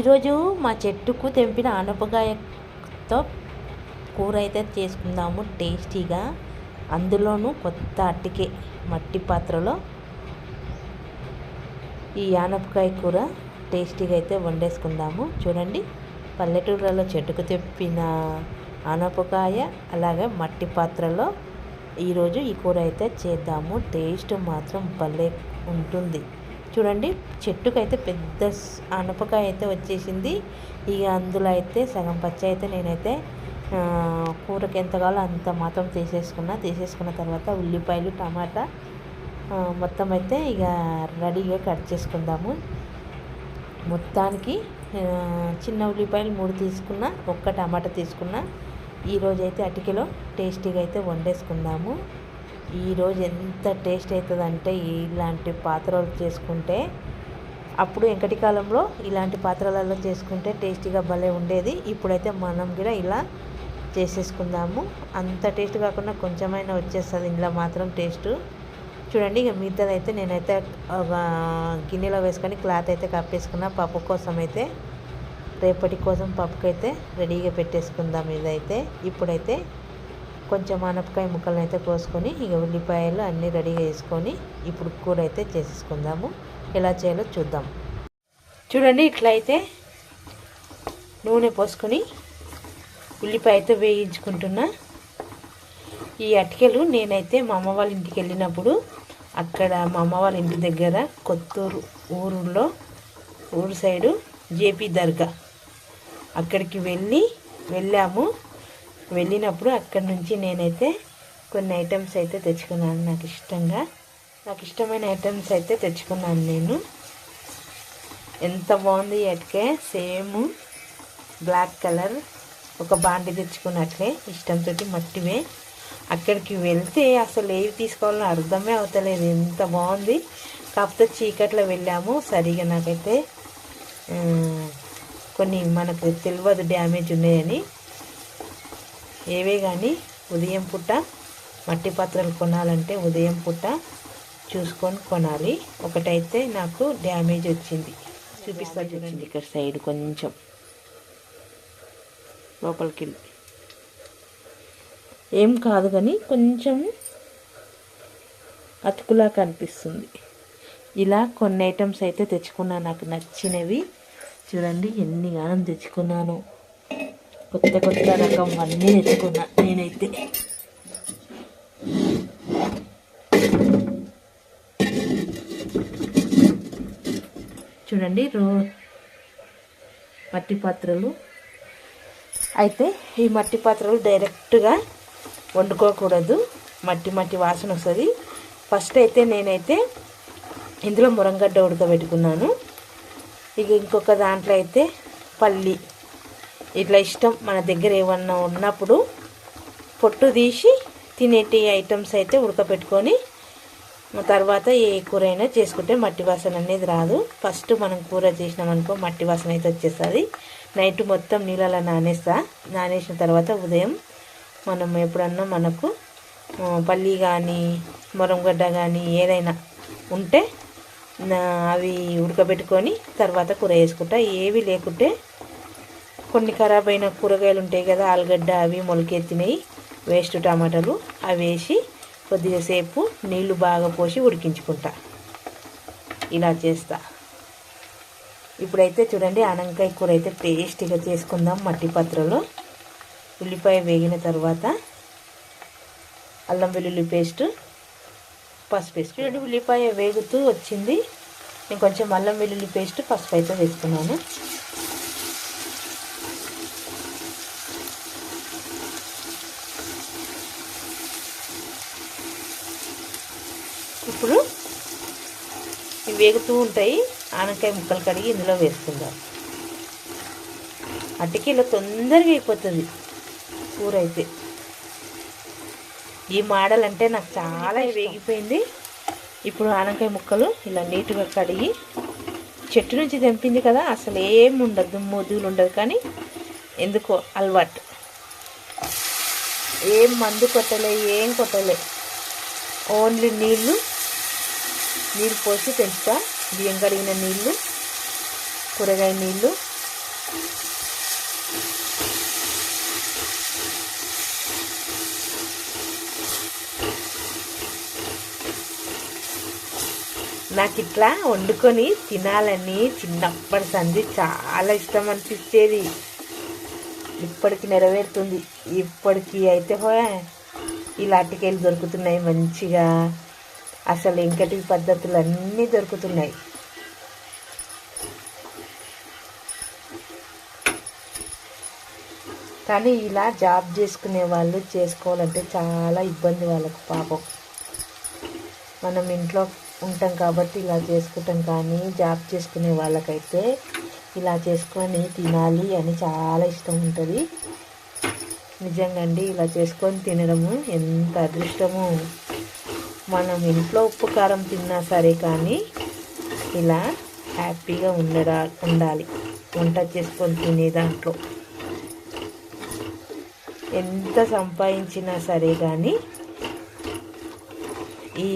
ఈరోజు మా చెట్టుకు తెంపిన ఆనపకాయతో కూర అయితే చేసుకుందాము టేస్టీగా. అందులోనూ కొత్త అట్టికే మట్టి పాత్రలో ఈ ఆనపకాయ కూర టేస్టీగా అయితే వండేసుకుందాము. చూడండి పల్లెటూళ్ళలో చెట్టుకు తెప్పిన ఆనపకాయ అలాగే మట్టి పాత్రలో ఈరోజు ఈ కూర అయితే చేద్దాము. టేస్ట్ మాత్రం భలే ఉంటుంది. చూడండి చెట్టుకైతే పెద్ద అనపకాయ అయితే వచ్చేసింది. ఇక అందులో అయితే సగం పచ్చి అయితే నేనైతే ఆ, కూరకి ఎంత కావాలో అంత మాత్రం తీసేసుకున్నా. తీసేసుకున్న తర్వాత ఉల్లిపాయలు టమాటా మొత్తం అయితే ఇక రెడీగా కట్ చేసుకుందాము. మొత్తానికి చిన్న ఉల్లిపాయలు మూడు తీసుకున్నా ఒక్క టమాటా తీసుకున్నా. ఈరోజైతే అయితే అటికెలో టేస్టీగా అయితే వండేసుకుందాము. ఈరోజు ఎంత టేస్ట్ అవుతుందంటే ఇలాంటి పాత్రలు చేసుకుంటే అప్పుడు వెంకటి కాలంలో ఇలాంటి పాత్రలలో చేసుకుంటే టేస్టీగా భలే ఉండేది. ఇప్పుడైతే మనం కూడా ఇలా చేసేసుకుందాము. అంత టేస్ట్ కాకుండా కొంచెమైనా వచ్చేస్తుంది ఇందులో మాత్రం టేస్ట్. చూడండి ఇక మిగతాదైతే నేనైతే గిన్నెలో వేసుకొని క్లాత్ అయితే కప్పేసుకున్న. పప్పు కోసం అయితే రేపటి కోసం పప్పుకైతే రెడీగా పెట్టేసుకుందాం ఇదైతే. ఇప్పుడైతే కొంచెం ఆనపకాయ ముక్కలను అయితే కోసుకొని ఇక ఉల్లిపాయలు అన్నీ రెడీగా వేసుకొని ఇప్పుడు కూర అయితే చేసేసుకుందాము. ఎలా చేయాలో చూద్దాం. చూడండి ఇట్లా అయితే నూనె పోసుకొని ఉల్లిపాయతో వేయించుకుంటున్నా. ఈ అటికెలు నేనైతే మా అమ్మ వాళ్ళ ఇంటికి వెళ్ళినప్పుడు అక్కడ మా అమ్మ వాళ్ళ ఇంటి దగ్గర కొత్తూరు ఊరులో ఊరు సైడు జేపీ దర్గా. అక్కడికి వెళ్ళి వెళ్ళాము. వెళ్ళినప్పుడు అక్కడి నుంచి నేనైతే కొన్ని ఐటమ్స్ అయితే తెచ్చుకున్నాను. నాకు ఇష్టంగా. నాకు ఇష్టమైన ఐటమ్స్ అయితే తెచ్చుకున్నాను నేను. ఎంత బాగుంది అటుకే. సేమ్ బ్లాక్ కలర్ ఒక బాండి తెచ్చుకున్నట్లే ఇష్టంతో మట్టివే. అక్కడికి వెళ్తే అసలు ఏవి తీసుకోవాలో అర్థమే అవుతలేదు. ఎంత బాగుంది. కాకపోతే చీకట్లో వెళ్ళాము. సరిగా నాకైతే కొన్ని మనకు తెలియదు డ్యామేజ్ ఉన్నాయని. ఏవే కానీ ఉదయం పూట మట్టి పాత్రలు కొనాలంటే ఉదయం పూట చూసుకొని కొనాలి. ఒకటైతే నాకు డ్యామేజ్ వచ్చింది. చూపిస్తా చూడండి. ఇక్కడ సైడ్ కొంచెం. లోపలికి ఏం కాదు కానీ కొంచెం అతుకులా కనిపిస్తుంది. ఇలా కొన్ని ఐటమ్స్ అయితే తెచ్చుకున్నా నాకు నచ్చినవి. చూడండి ఎన్ని గానం తెచ్చుకున్నాను. కొత్త కొత్త రకం అన్నీ తెచ్చుకున్నా నేనైతే చూడండి రో మట్టి పాత్రలు. అయితే ఈ మట్టి పాత్రలు డైరెక్ట్గా వండుకోకూడదు. మట్టి మట్టి వాసన వస్తుంది. ఫస్ట్ అయితే నేనైతే ఇందులో మురంగడ్డ ఉడకబెట్టుకున్నాను. ఇక ఇంకొక దాంట్లో అయితే పల్లి. ఇట్లా ఇష్టం. మన దగ్గర ఏమన్నా ఉన్నప్పుడు పొట్టు తీసి తినేటి ఐటమ్స్ అయితే ఉడకబెట్టుకొని తర్వాత ఏ కూర అయినా చేసుకుంటే మట్టి వాసన అనేది రాదు. ఫస్ట్ మనం కూర చేసినామనుకో మట్టి వాసన అయితే వచ్చేస్తుంది. నైట్ మొత్తం నీళ్ళలో నానేస్తా. నానేసిన తర్వాత ఉదయం మనం ఎప్పుడన్నా మనకు పల్లి కానీ మొరంగడ్డ కానీ ఏదైనా ఉంటే అవి ఉడకబెట్టుకొని తర్వాత కూర వేసుకుంటా ఏవి లేకుంటే కొన్ని ఖరాబ్ అయిన కూరగాయలు ఉంటాయి కదా ఆలుగడ్డ అవి మొలకెత్తినాయి వేస్ట్ టమాటాలు అవి వేసి కొద్దిగా సేపు నీళ్ళు బాగా పోసి ఉడికించుకుంటా. ఇలా చేస్తా. ఇప్పుడైతే చూడండి అనంకాయ కూర అయితే టేస్టీగా చేసుకుందాం మట్టి పాత్రలో. ఉల్లిపాయ వేగిన తర్వాత అల్లం వెల్లుల్లి పేస్ట్ పసుపు పేస్ట్. చూడండి ఉల్లిపాయ వేగుతూ వచ్చింది. నేను కొంచెం అల్లం వెల్లుల్లి పేస్ట్ పసుపు అయితే వేసుకున్నాను ఇప్పుడు ఇవి వేగుతూ ఉంటాయి. ఆనకాయ ముక్కలు కడిగి ఇందులో వేసుకుందాం. అట్టికీలో తొందరగా అయిపోతుంది. కూర అయితే ఈ మోడల్ అంటే నాకు చాలా వేగిపోయింది. ఇప్పుడు ఆనకాయ ముక్కలు ఇలా నీట్గా కడిగి చెట్టు నుంచి తెంపింది కదా అసలు ఏం ఉండదు దుమ్ము ఉండదు కానీ ఎందుకో అలవాటు. ఏం మందు కొట్టలే ఏం కొట్టలే. ఓన్లీ నీళ్ళు నీళ్ళు పోసి పెంచుతా. బియ్యం కడిగిన నీళ్ళు కూరగాయ నీళ్ళు. నాకు ఇట్లా వండుకొని తినాలని చిన్నప్పటి సంధి చాలా ఇష్టం అనిపించేది. ఇప్పటికి నెరవేరుతుంది. ఇప్పటికి అయితే హోయ్ ఇలాంటికెళ్ళి దొరుకుతున్నాయి మంచిగా. అసలు ఇంకటి పద్ధతులు అన్నీ దొరుకుతున్నాయి. కానీ ఇలా జాబ్ చేసుకునే వాళ్ళు చేసుకోవాలంటే చాలా ఇబ్బంది వాళ్ళకు పాపం. మనం ఇంట్లో ఉంటాం కాబట్టి ఇలా చేసుకుంటాం కానీ జాబ్ చేసుకునే వాళ్ళకైతే ఇలా చేసుకొని తినాలి అని చాలా ఇష్టం ఉంటుంది. నిజంగా అండి ఇలా చేసుకొని తినడము ఎంత అదృష్టము. మనం ఇంట్లో ఉప్పు కారం తిన్నా సరే కానీ ఇలా హ్యాపీగా ఉండడా ఉండాలి. వంట చేసుకొని తినే దాంట్లో. ఎంత సంపాదించినా సరే కానీ ఈ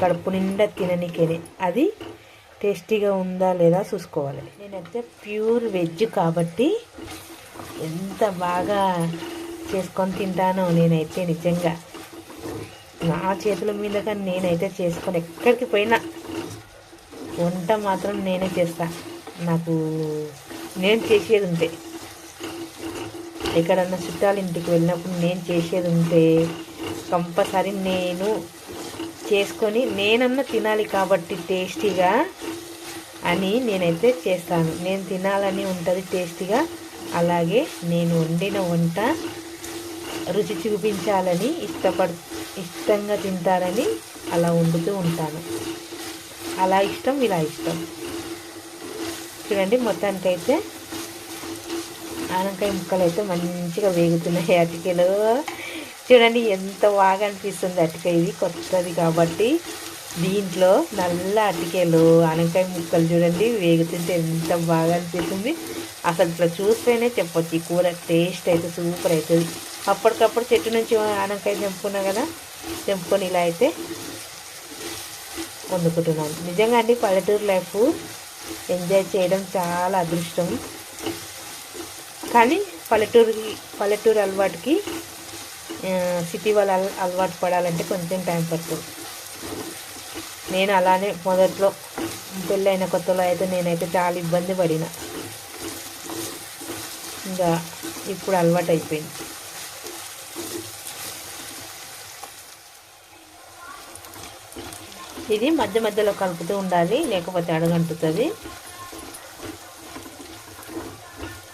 కడుపు నిండా తిననికేనే. అది టేస్టీగా ఉందా లేదా చూసుకోవాలి. నేనైతే ప్యూర్ వెజ్ కాబట్టి ఎంత బాగా చేసుకొని తింటానో నేనైతే నిజంగా నా చేతుల మీదగా నేనైతే చేసుకొని ఎక్కడికి పోయినా వంట మాత్రం నేనే చేస్తా. నాకు నేను చేసేది ఉంటే. ఎక్కడన్నా చుట్టాల ఇంటికి వెళ్ళినప్పుడు నేను చేసేది ఉంటే కంపల్సరీ నేను చేసుకొని నేనన్నా తినాలి కాబట్టి టేస్టీగా అని నేనైతే చేస్తాను. నేను తినాలని ఉంటుంది టేస్టీగా. అలాగే నేను వండిన వంట రుచి చూపించాలని ఇష్టపడు ఇష్టంగా తింటారని అలా వండుతూ ఉంటాను. అలా ఇష్టం ఇలా ఇష్టం. చూడండి మొత్తానికి అయితే ఆనకాయ ముక్కలు అయితే మంచిగా వేగుతున్నాయి అటికెలు. చూడండి ఎంత బాగా అనిపిస్తుంది అటిక ఇది. కొత్తది కాబట్టి దీంట్లో నల్ల అటికెలు ఆనకాయ ముక్కలు చూడండి వేగుతుంటే ఎంత బాగా అనిపిస్తుంది. అసలు ఇట్లా చూస్తేనే చెప్పొచ్చు ఈ కూర టేస్ట్ అయితే సూపర్ అవుతుంది. అప్పటికప్పుడు చెట్టు నుంచి ఆనకాయ తెంపుకున్నా కదా తెంపుకొని ఇలా అయితే వండుకుంటున్నాను నిజంగా అండి పల్లెటూరు లైఫ్ ఎంజాయ్ చేయడం చాలా అదృష్టం. కానీ పల్లెటూరుకి పల్లెటూరు అలవాటుకి సిటీ వాళ్ళ అలవాటు పడాలంటే కొంచెం టైం పడుతుంది. నేను అలానే మొదట్లో పెళ్ళైన కొత్తలో అయితే నేనైతే చాలా ఇబ్బంది పడిన. ఇంకా ఇప్పుడు అలవాటు అయిపోయింది. ఇది మధ్య మధ్యలో కలుపుతూ ఉండాలి లేకపోతే అడగంటుతుంది.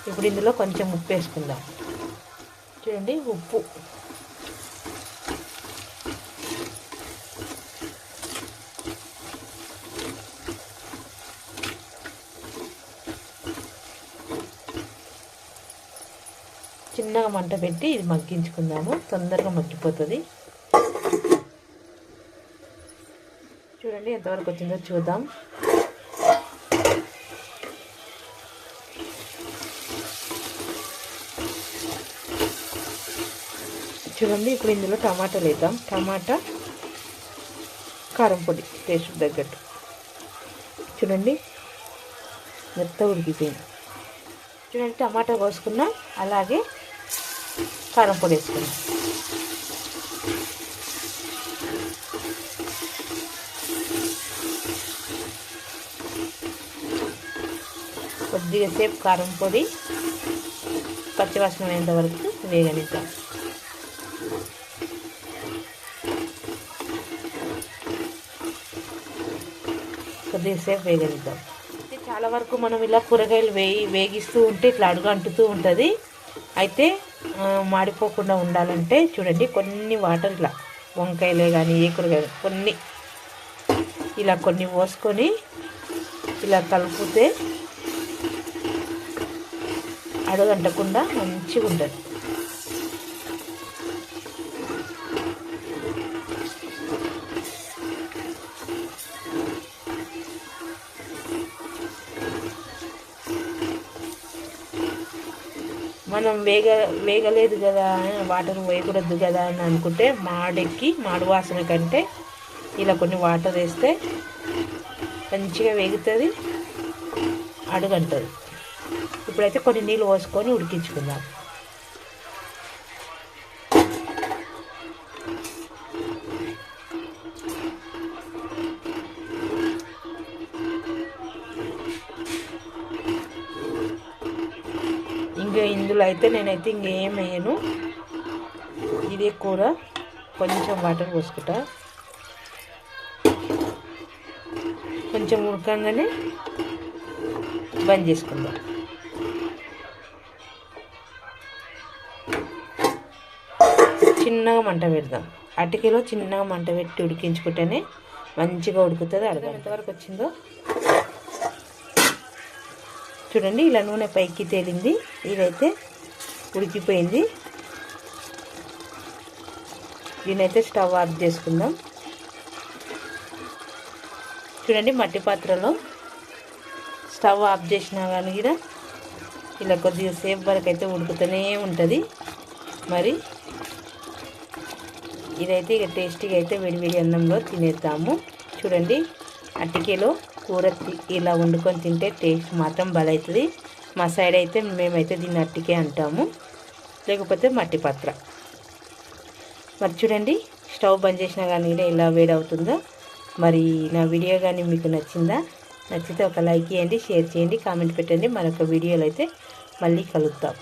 ఇప్పుడు ఇందులో కొంచెం ఉప్పు వేసుకుందాం. చూడండి ఉప్పు. చిన్నగా మంట పెట్టి ఇది మగ్గించుకుందాము. తొందరగా మగ్గిపోతుంది. చూడండి ఎంతవరకు వచ్చిందో చూద్దాం. చూడండి ఇప్పుడు ఇందులో టమాటాలు వేద్దాం. టమాటా కారం పొడి టేస్ట్ తగ్గట్టు. చూడండి మెత్త ఉడికిపోయింది. చూడండి టమాటా కోసుకున్నాం అలాగే కారం పొడి వేసుకున్నాం. కొద్దిగా సేపు కారం పొడి పచ్చివాసన అయ్యేంత వరకు వేగనిద్దాం. కొద్దిగా సేపు వేగనిద్దాం. చాలా వరకు మనం ఇలా కూరగాయలు వేయి వేగిస్తూ ఉంటే ఇట్లా అడుగు అంటుతూ ఉంటుంది. అయితే మాడిపోకుండా ఉండాలంటే చూడండి కొన్ని వాటర్ ఇలా వంకాయలే కానీ ఏ కూరగాయలు కొన్ని. ఇలా కొన్ని పోసుకొని ఇలా కలుపుతే అడగంటకుండా మంచిగా ఉంటుంది మనం వేగ వేగలేదు కదా వాటర్ వేయకూడదు కదా అని అనుకుంటే మాడెక్కి మాడు వాసన కంటే ఇలా కొన్ని వాటర్ వేస్తే మంచిగా వేగుతుంది అడుగంటుంది. ఇప్పుడైతే కొన్ని నీళ్ళు పోసుకొని ఉడికించుకుందాం. ఇంకా ఇందులో అయితే నేనైతే ఇంకేం వేయను. ఇదే కూర కొంచెం వాటర్ పోసుకుంటా. కొంచెం ఉడకంగానే బంద్ చేసుకుందాం. చిన్నగా మంట పెడదాం. అటుకిలో చిన్నగా మంట పెట్టి ఉడికించుకుంటేనే మంచిగా ఉడుకుతుంది అర్థం ఎంతవరకు వచ్చిందో? చూడండి ఇలా నూనె పైకి తేలింది. ఇదైతే ఉడికిపోయింది. దీనైతే స్టవ్ ఆఫ్ చేసుకుందాం. చూడండి మట్టి పాత్రలో స్టవ్ ఆఫ్ చేసినా కానీ కూడా ఇలా కొద్దిగా సేపు వరకు అయితే ఉడుకుతూనే ఉంటుంది. మరి ఇదైతే ఇక టేస్టీగా అయితే విడివిడి అన్నంలో తినేద్దాము. చూడండి అటికేలో కూర ఇలా వండుకొని తింటే టేస్ట్ మాత్రం బలవుతుంది మా సైడ్ అయితే మేమైతే దీన్ని అట్టికే అంటాము. లేకపోతే మట్టి పాత్ర. మరి చూడండి స్టవ్ బంద్ చేసినా కానీ ఇలా వేడవుతుందో. మరి నా వీడియో కానీ మీకు నచ్చిందా? నచ్చితే ఒక లైక్ చేయండి షేర్ చేయండి కామెంట్ పెట్టండి. మరొక వీడియోలో అయితే మళ్ళీ కలుద్దాం.